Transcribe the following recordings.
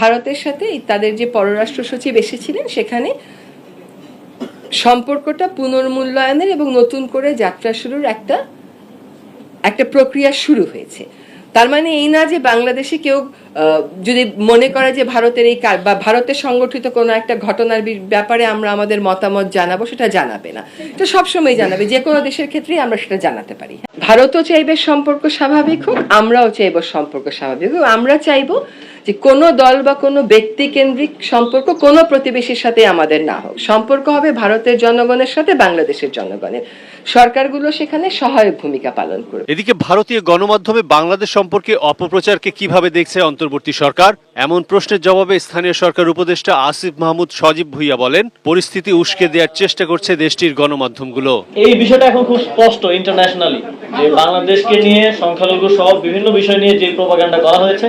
ভারতের সাথে তাদের যে পররাষ্ট্র সচিব এসেছিলেন, সেখানে সম্পর্কটা পুনর্মূল্যায়নের এবং নতুন করে যাত্রা শুরুর একটা একটা প্রক্রিয়া শুরু হয়েছে। তার মানে এই না যে বাংলাদেশে কেউ যদি মনে করে যে ভারতের এই বা ভারতের সংগঠিত কোনো একটা ঘটনার ব্যাপারে আমরা আমাদের মতামত জানাব, সেটা জানাবে না। এটা সবসময় জানাবে, যে কোনো দেশের ক্ষেত্রেই আমরা সেটা জানাতে পারি। ভারতও চাইবে সম্পর্ক স্বাভাবিক হোক, আমরাও চাইব সম্পর্ক স্বাভাবিক হোক। আমরা চাইব যে কোনো দল বা কোনো ব্যক্তি কেন্দ্রিক সম্পর্ক কোনো প্রতিবেশীর সাথে আমাদের না হোক। সম্পর্ক হবে ভারতের জনগণের সাথে বাংলাদেশের জনগণের। সরকারগুলো সেখানে সহায়ক ভূমিকা পালন করবে। এদিকে ভারতীয় গণমাধ্যমে বাংলাদেশ সম্পর্কে অপপ্রচারকে কীভাবে দেখছে অন্তর্বর্তী সরকার? এমন প্রশ্নের জবাবে স্থানীয় সরকার উপদেষ্টা আসিফ মাহমুদ সজীব ভুইয়া বলেন পরিস্থিতি উস্কে দেওয়ার চেষ্টা করছে দেশটির গণমাধ্যমগুলো। এই বিষয়টা এখন খুব স্পষ্ট ইন্টারন্যাশনালি যে বাংলাদেশকে নিয়ে সংখ্যালঘু সহ বিভিন্ন বিষয় নিয়ে যে প্রোপাগান্ডা করা হয়েছে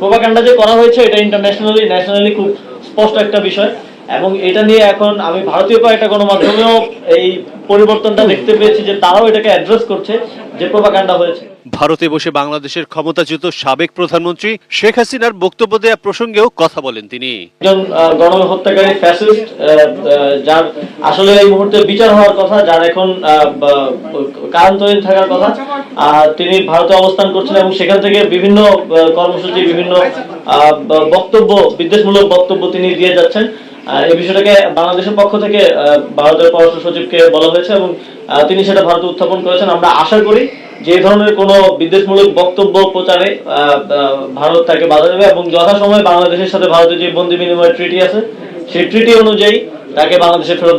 প্রোপাগান্ডা যে করা হয়েছে, এটা ইন্টারন্যাশনালি ন্যাশনালি খুব স্পষ্ট একটা বিষয়। এবং এটা নিয়ে এখন আমি ভারতীয় কয়েকটা গণমাধ্যমেও এই পরিবর্তনটা দেখতে পেয়েছি যে তারাও এটাকে অ্যাড্রেস করছে যে প্রোপাগান্ডা হয়েছে। ভারতে বসে বাংলাদেশের ক্ষমতাচ্যুত সাবেক প্রধানমন্ত্রী শেখ হাসিনার বক্তব্য দেওয়া প্রসঙ্গেও কথা বলেন তিনি। একজন গণহত্যাকারী ফ্যাসিস্ট যার আসলে এই মুহূর্তে বিচার হওয়ার কথা যার এখন কারান্তরীণ থাকার কথা। তিনি ভারতে অবস্থান করছেন এবং সেখান থেকে বিভিন্ন কর্মসূচি বিভিন্ন বক্তব্য বিদ্বেষমূলক বক্তব্য তিনি দিয়ে যাচ্ছেন। এই বিষয়টাকে বাংলাদেশের পক্ষ থেকে ভারতের পররাষ্ট্র সচিবকে বলা হয়েছে এবং তিনি সেটা ভারতে উত্থাপন করেছেন। আমরা আশা করি যে ধরনের কোনো বিদ্বেষমূলক বক্তব্য প্রচারে ভারত তাকে বাধা দেবে এবং যথাসময়ে বাংলাদেশের সাথে ভারতের যে বন্দি বিনিময় ট্রিটি আছে, সেই ট্রিটি অনুযায়ী তাকে বাংলাদেশে ফেরত